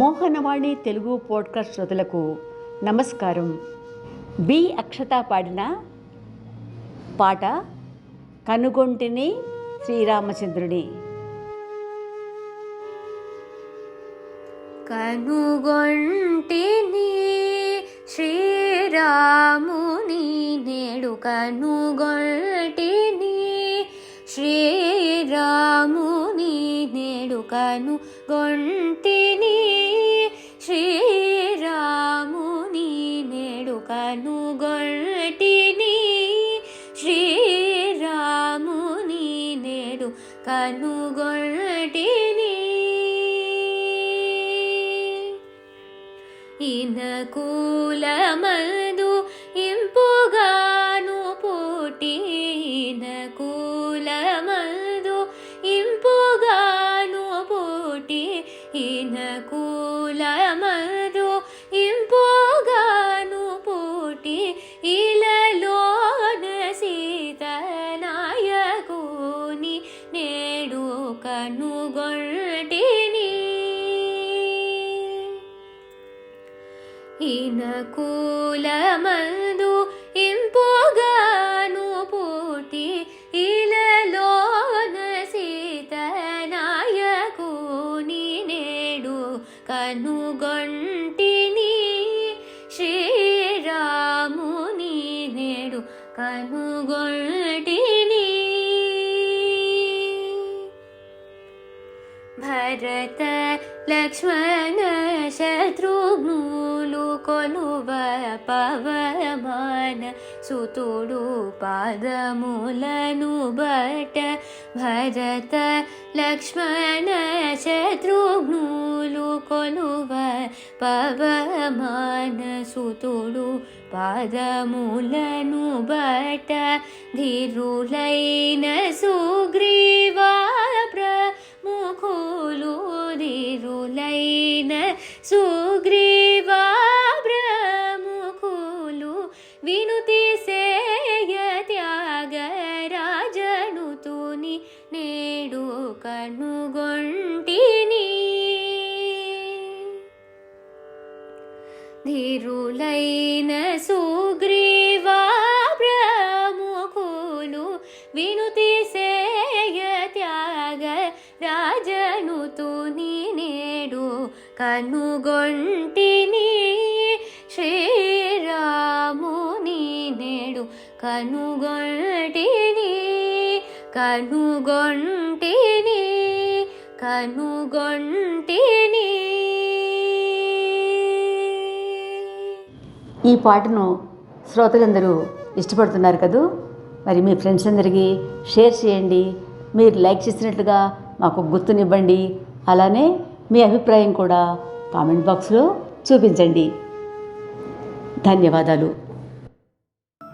Mohanavani Telugu podcast శ్రోతలకు నమస్కారం. B Akshata పాడిన పాట కనుగొంటిని శ్రీరామచంద్రుని. కనుగొంటిని శ్రీరాముని నేడు కనుగొంటిని శ్రీరాముని నేడు కనుగొంటిని కనుగొల్టిని శ్రీరాముని నేడు కనుగొంటిని. ఇనకూలమదు ఇంపుగాను పుట్టి ఇనకూలమదు ఇంపుగాను పుట్టి ఇనకూలమదు ఇనకూలమందు ఇంపుగాను పుట్టి ఇలలోన సీతనాయకుని నేడు కనుగొంటిని శ్రీరాముని నేడు కనుగొంటిని భరత లక్ష్మణ శత్రుఘ్నులు కొలువ పవమాన సుతుడు పాదములను బట భరత లక్ష్మణ శత్రుఘ్నులు కొలువ పవమాన సుతుడు పాదములను బట ధీరులైన సుగ్రీవా ప్రముఖులు త్యాగరాజను తుని నేడు కనుగొంటిని. ధీరులైన సుగ్రీవా ప్రముఖులు వినుతి సేయ త్యాగ రాజనుతుని నేడు కనుగొంటి కనుగొంటిని కనుగొంటిని కనుగొంటిని. ఈ పాటను శ్రోతలందరూ ఇష్టపడుతున్నారు కదూ? మరి మీ ఫ్రెండ్స్ అందరికీ షేర్ చేయండి. మీరు లైక్ చేసినట్లుగా మాకు గుర్తునివ్వండి. అలానే మీ అభిప్రాయం కూడా కామెంట్ బాక్స్లో చూపించండి. ధన్యవాదాలు.